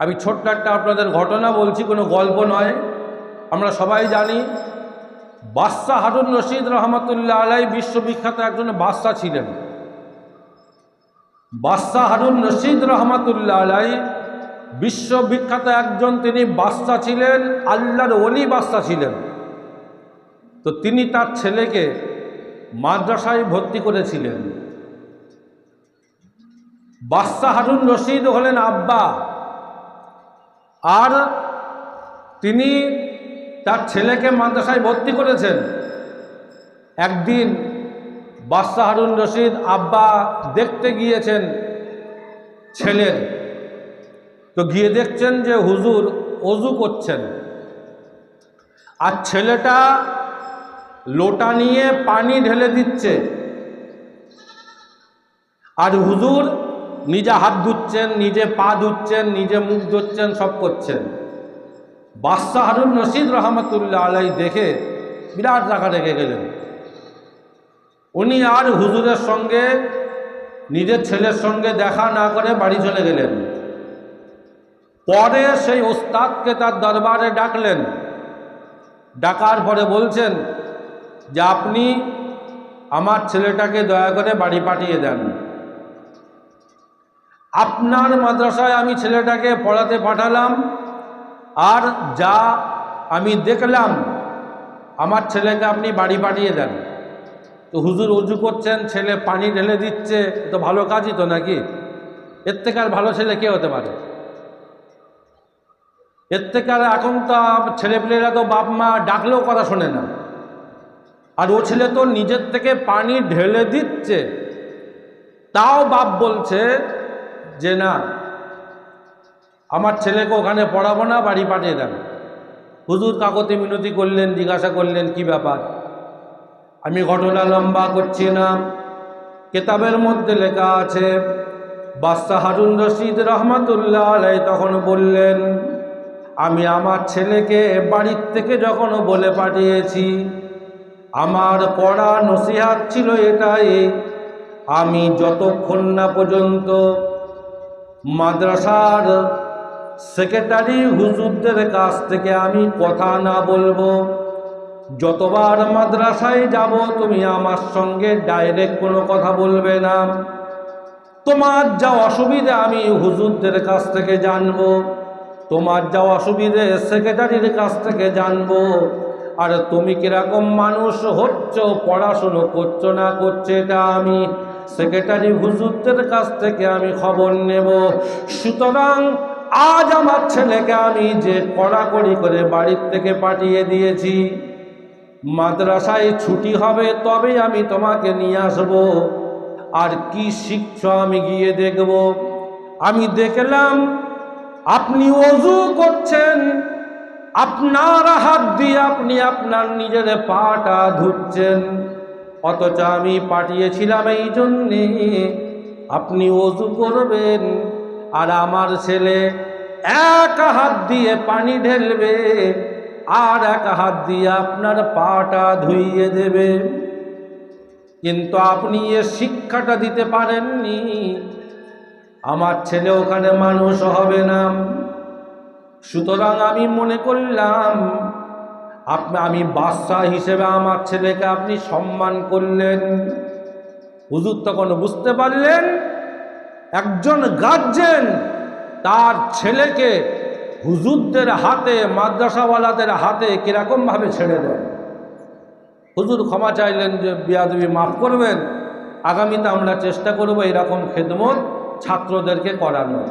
আমি ছোট্ট একটা আপনাদের ঘটনা বলছি, কোনো গল্প নয়। আমরা সবাই জানি বাদশাহ হারুন রশিদ রহমতুল্লাহ আলাই বিশ্ববিখ্যাত একজন বাদশাহ ছিলেন। বাদশাহ হারুন রশিদ রহমতুল্লাহ আলাই বিশ্ববিখ্যাত একজন তিনি বাদশাহ ছিলেন, আল্লাহর অলি বাদশাহ ছিলেন। তো তিনি তার ছেলেকে মাদ্রাসায় ভর্তি করেছিলেন। বাদশাহ হারুন রশিদ হলেন আব্বা। আর তিনি তার ছেলেকে মাদ্রাসায় ভর্তি করেছেন। একদিন বাদশাহ হারুন রশিদ আব্বা দেখতে গিয়েছেন ছেলের। তো গিয়ে দেখছেন যে হুজুর অজু করছেন। আর ছেলেটা লোটা নিয়ে পানি ঢেলে দিচ্ছে। আর হুজুর নিজে হাত ধুচ্ছেন, নিজে পা ধুচ্ছেন, নিজে মুখ ধুচ্ছেন, সব করছেন। বাদশাহ হারুন রশিদ রহমতুল্লাহ আলাই দেখে বিরাট রাখা রেখে গেলেন। উনি আর হুজুরের সঙ্গে, নিজের ছেলের সঙ্গে দেখা না করে বাড়ি চলে গেলেন। পরে সেই ওস্তাদকে তার দরবারে ডাকলেন। ডাকার পরে বলছেন যে, আপনি আমার ছেলেটাকে দয়া করে বাড়ি পাঠিয়ে দেন। আপনার মাদ্রাসায় আমি ছেলেটাকে পড়াতে পাঠালাম, আর যা আমি দেখলাম, আমার ছেলেকে আপনি বাড়ি পাঠিয়ে দেন। তো হুজুর উজু করছেন, ছেলে পানি ঢেলে দিচ্ছে তো ভালো কাজই তো নাকি? এর থেকে আর ভালো ছেলে কে হতে পারে? এর থেকে আর এখন তো ছেলেপিলেরা তো বাপ মা ডাকলেও কথা শোনে না। আর ও ছেলে তো নিজের থেকে পানি ঢেলে দিচ্ছে। তাও বাপ বলছে যে না, আমার ছেলেকে ওখানে পড়াবো না, বাড়ি পাঠিয়ে দেন হুজুর কাকতে মিনতি করলেন, জিজ্ঞাসা করলেন, কি ব্যাপার? আমি ঘটনা লম্বা করছি না। কেতাবের মধ্যে লেখা আছে বাদশাহ হারুন রশিদ রহমতুল্লাহ আলাই তখন বললেন, আমি আমার ছেলেকে বাড়ির থেকে যখন বলে পাঠিয়েছি, আমার পড়া নসিহাত ছিল এটাই, আমি যতক্ষণ না পর্যন্ত মাদ্রাসার সেক্রেটারি হুজুরদের কাছ থেকে আমি কথা না বলব। যতবার মাদ্রাসায় যাব, তুমি আমার সঙ্গে ডাইরেক্ট কোনো কথা বলবে না। তোমার যা অসুবিধে আমি হুজুরদের কাছ থেকে জানব। তোমার যা অসুবিধে সেক্রেটারির কাছ থেকে জানব। আর তুমি কীরকম মানুষ হচ্ছ, পড়াশুনো করছ না করছে এটা আমি সেক্রেটারি হুজুরদের কাছ থেকে আমি খবর নেব। সুতরাং আজ আমার ছেলেকে আমি যে কড়াকড়ি করে বাড়ির থেকে পাঠিয়ে দিয়েছি, মাদ্রাসায় ছুটি হবে তবে আমি তোমাকে নিয়ে আসব। আর কি শিখছ আমি গিয়ে দেখব। আমি দেখলাম আপনি অজু করছেন। আপনার হাত দিয়ে আপনি আপনার নিজের পাটা ধুচ্ছেন। অথচ আমি পাঠিয়েছিলাম এই জন্যে। আপনি অজু করবেন আর আমার ছেলে এক হাত দিয়ে পানি ঢেলবে আর এক হাত দিয়ে আপনার পাটা ধুইয়ে দেবে। কিন্তু আপনি এ শিক্ষাটা দিতে পারেননি। আমার ছেলে ওখানে মানুষ হবে না। সুতরাং আমি মনে করলাম, আপনি, আমি বাদশাহ হিসেবে আমার ছেলেকে আপনি সম্মান করলেন। হুজুর তখন বুঝতে পারলেন, একজন গার্জেন তার ছেলেকে হুজুরদের হাতে, মাদ্রাসাওয়ালাদের হাতে কীরকমভাবে ছেড়ে দেয় হুজুর ক্ষমা চাইলেন যে, বিয়াদবি মাফ করবেন, আগামীতে আমরা চেষ্টা করব এরকম খেদমত ছাত্রদেরকে করানোর।